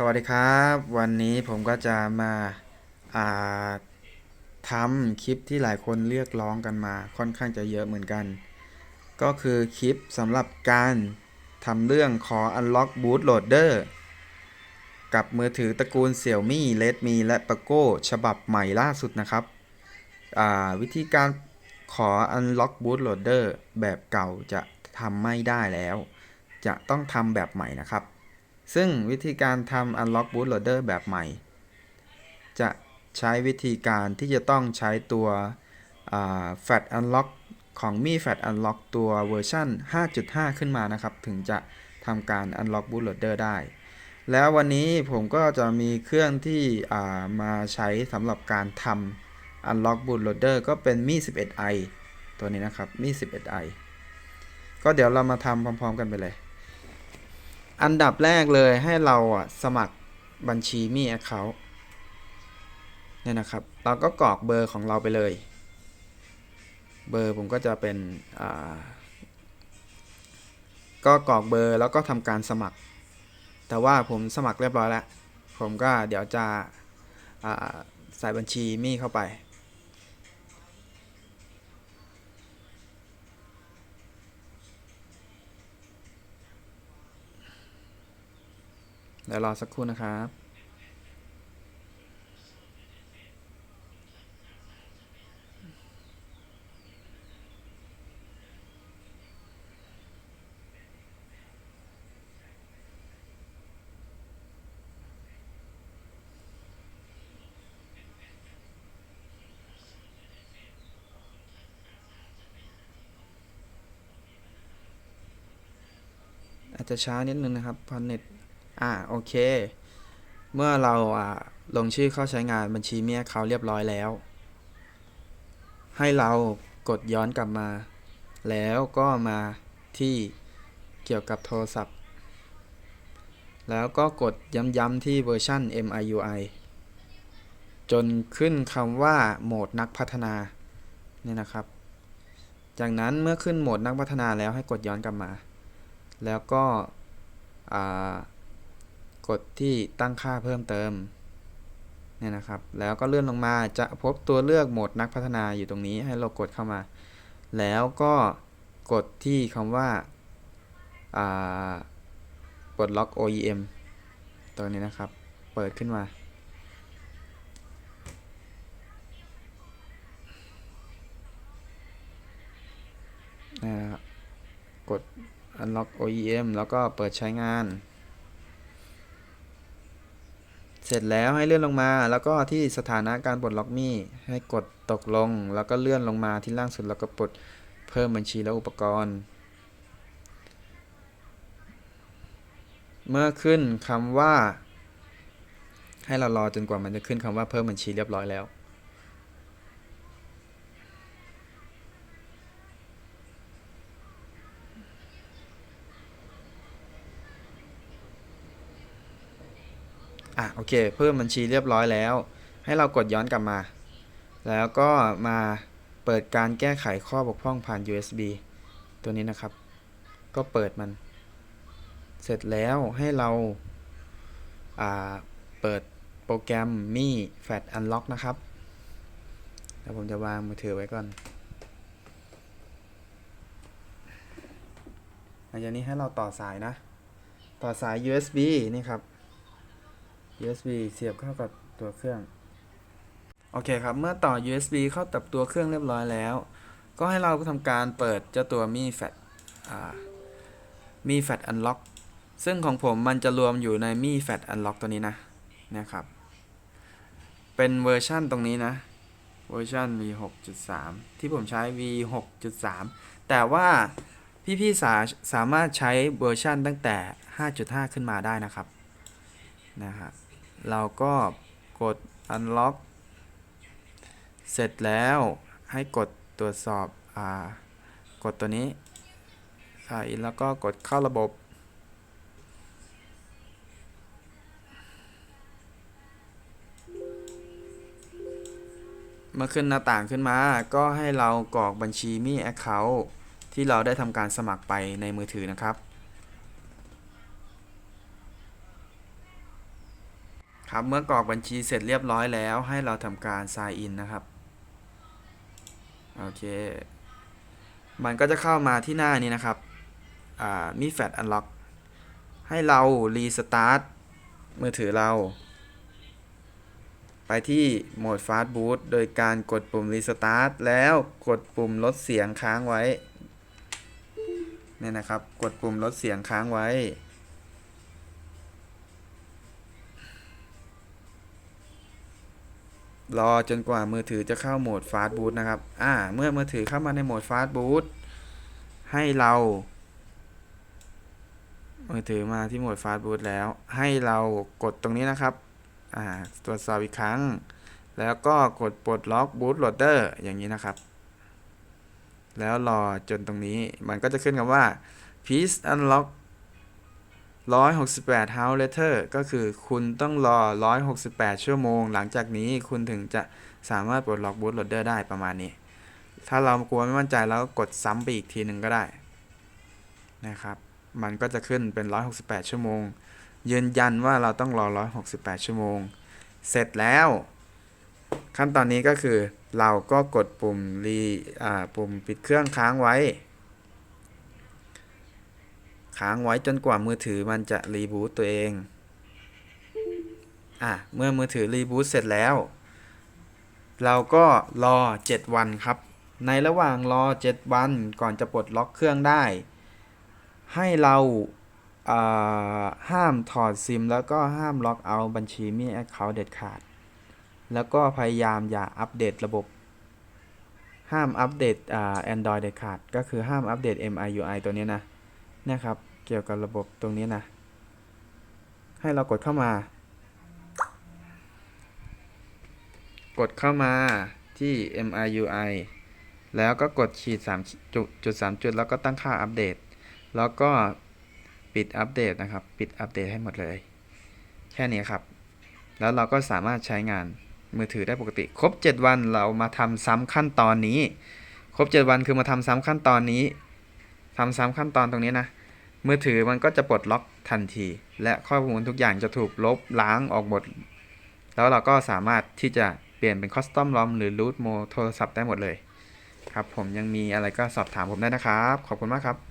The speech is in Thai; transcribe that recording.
สวัสดีครับ วันนี้ผมก็จะมาาทำคลิปที่หลายคนเรียกร้องกันมาค่อนข้างจะเยอะเหมือนกัน ก็คือคลิปสำหรับการทำเรื่องขอ Unlock Bootloader กับมือถือตระกูล Xiaomi Redmi และ Poco ฉบับใหม่ล่าสุดนะครับ วิธีการขอ Unlock Bootloader แบบเก่าจะทำไม่ได้แล้ว จะต้องทำแบบใหม่นะครับ ซึ่งวิธีการทำ Unlock Bootloader แบบใหม่ จะใช้วิธีการที่จะต้องใช้ตัว Fat Unlock ของ Mi Fat Unlock ตัวเวอร์ชัน5.5 ขึ้นมานะครับ ถึงจะทำการ Unlock Bootloader ได้ แล้ววันนี้ผมก็จะมีเครื่องที่มาใช้สำหรับการทำ Unlock Bootloader ก็เป็น Mi 11i ตัวนี้นะครับ Mi 11i ก็เดี๋ยวเรามาทำพร้อม ๆ กันไปเลย อันดับแรกเลยให้เราอะสมัครบัญชีมีแอคเคาท์เนี่ยนะครับ เราก็กรอกเบอร์ของเราไปเลย เบอร์ผมก็จะเป็นอ่าก็กรอกเบอร์แล้วก็ทำการสมัคร แต่ว่าผมสมัครเรียบร้อยแล้ว ผมก็เดี๋ยวจะใส่บัญชีมี่เข้าไป เดี๋ยวรอสักครู่นะครับอาจจะช้านิดนึงนะครับพราะเน็ต อ่าโอเค เมื่อเราอ่าลงชื่อเข้าใช้งานบัญชีเมียเขาเรียบร้อยแล้ว ให้เรากดย้อนกลับมา แล้วก็มาที่เกี่ยวกับโทรศัพท์ แล้วก็กดย้ำๆที่เวอร์ชัน MIUI จนขึ้นคำว่าโหมดนักพัฒนาเนี่ยนะครับ จากนั้นเมื่อขึ้นโหมดนักพัฒนาแล้วให้กดย้อนกลับมา แล้วก็อ่า กดที่ตั้งค่าเพิ่มเติมเนี่ยนะครับ แล้วก็เลื่อนลงมาจะพบตัวเลือกโหมดนักพัฒนาอยู่ตรงนี้ให้เรากดเข้ามา แล้วก็กดที่คำว่าปลดล็อก OEM ตัวนี้นะครับ เปิดขึ้นมานะครับกด unlock OEM แล้วก็เปิดใช้งาน เสร็จแล้วให้เลื่อนลงมา แล้วก็ที่สถานะการปลดล็อกมี่ให้กดตกลง แล้วก็เลื่อนลงมาที่ล่างสุดแล้วก็ปลดเพิ่มบัญชีและอุปกรณ์ เมื่อขึ้นคำว่า ให้เรารอจนกว่ามันจะขึ้นคำว่าเพิ่มบัญชีเรียบร้อยแล้ว อะโอเค เพิ่มบัญชีเรียบร้อยแล้ว ให้เรากดย้อนกลับมา แล้วก็มาเปิดการแก้ไขข้อบกพร่องผ่าน USB ตัวนี้นะครับ ก็เปิดมัน เสร็จแล้วให้เราอ่าเปิดโปรแกรมมี Fat Unlock นะครับแล้วผมจะวางมือถือไว้ก่อนหลังจากนี้ให้เราต่อสายนะ ต่อสาย USB นี่ครับ USB เสียบเข้ากับตัวเครื่อง โอเคครับ เมื่อต่อ USB เข้ากับตัวเครื่องเรียบร้อยแล้ว ก็ให้เราทำการเปิดเจ้าตัว Mi Fat อ่า Mi Fat Unlock ซึ่งของผมมันจะรวมอยู่ใน Mi Fat Unlock ตัวนี้นะนะครับ เป็นเวอร์ชั่นตรงนี้นะ เวอร์ชัน V 6.3 ที่ผมใช้ V 6.3 แต่ว่าพี่ๆสาสามารถใช้เวอร์ชันตั้งแต่ 5.5 ขึ้นมาได้นะครับนะครับ เราก็กด unlock เสร็จแล้วให้กดตรวจสอบอ่ากดตัวนี้ใส่แล้วก็กดเข้าระบบ เมื่อขึ้นหน้าต่างขึ้นมา ก็ให้เรากรอกบัญชีมี Account ที่เราได้ทำการสมัครไปในมือถือนะครับ ครับเมื่อกรอกบัญชีเสร็จเรียบร้อยแล้ว ให้เราทำการ sign in นะครับ โอเค มันก็จะเข้ามาที่หน้านี้นะครับมีแฟ t อันล็อกให้เรารีสตาร์ทมือถือเรา ไปที่โหมด Fast Boot โดยการกดปุ่ม Restart แล้วกดปุ่มลดเสียงค้างไว้ เนี่ยนะครับ กดปุ่มลดเสียงค้างไว้ รอจนกว่ามือถือจะเข้าโหมด Fast Boot นะครับ อ่า เมื่อมือถือเข้ามาในโหมด Fast Boot ให้เรา มือถือมาที่โหมด Fast Boot แล้ว ให้เรากดตรงนี้นะครับ อ่า ตรวจสอบอีกครั้ง แล้วก็กดปลดล็อก Boot Loader อย่างนี้นะครับ แล้วรอจนตรงนี้ มันก็จะขึ้นคำว่า please unlock 168 house later ก็คือคุณต้องรอ 168 ชั่วโมง หลังจากนี้คุณถึงจะสามารถปลดล็อก Boot Loader ได้ประมาณนี้ ถ้าเรากลัวไม่มั่นใจเราก็กดซ้ำไปอีกทีหนึ่งก็ได้นะครับ มันก็จะขึ้นเป็น 168 ชั่วโมง ยืนยันว่าเราต้องรอ 168 ชั่วโมง เสร็จแล้ว ขั้นตอนนี้ก็คือเราก็กดปุ่มรีปุ่มปิดเครื่องค้างไว้ ค้างไว้จนกว่ามือถือมันจะรีบูตตัวเอง อะ เมื่อมือถือรีบูตเสร็จแล้ว เราก็รอ 7 วันครับ ในระหว่างรอ 7 วันก่อนจะปลดล็อกเครื่องได้ ให้เราห้ามถอดซิม แล้วก็ห้ามล็อกเอาบัญชีมีแอคเคาท์เด็ดขาด แล้วก็พยายามอย่าอัปเดตระบบ ห้ามอัปเดตอ่า Android เด็ดขาด ก็คือห้ามอัปเดต MIUI ตัวนี้นะนะครับ เกี่ยวกับระบบตรงนี้นะ ให้เรากดเข้ามา กดเข้ามาที่ MIUI แล้วก็กดขีด3จุดจุด3จุด แล้วก็ตั้งค่าอัปเดต แล้วก็ปิดอัปเดตนะครับ ปิดอัปเดตให้หมดเลย แค่นี้ครับ แล้วเราก็สามารถใช้งานมือถือได้ปกติ ครบ 7 วันเรามาทำซ้ำขั้นตอนนี้ ครบ 7 วันคือมาทำซ้ำขั้นตอนนี้ทำซ้ำขั้นตอนตรงนี้นะ มือถือมันก็จะปลดล็อกทันที และข้อมูลทุกอย่างจะถูกลบล้างออกหมด แล้วเราก็สามารถที่จะเปลี่ยนเป็นคอสตอมรอมหรือรูทโมโทรศัพท์ได้หมดเลย ครับผมยังมีอะไรก็สอบถามผมได้นะครับ ขอบคุณมากครับ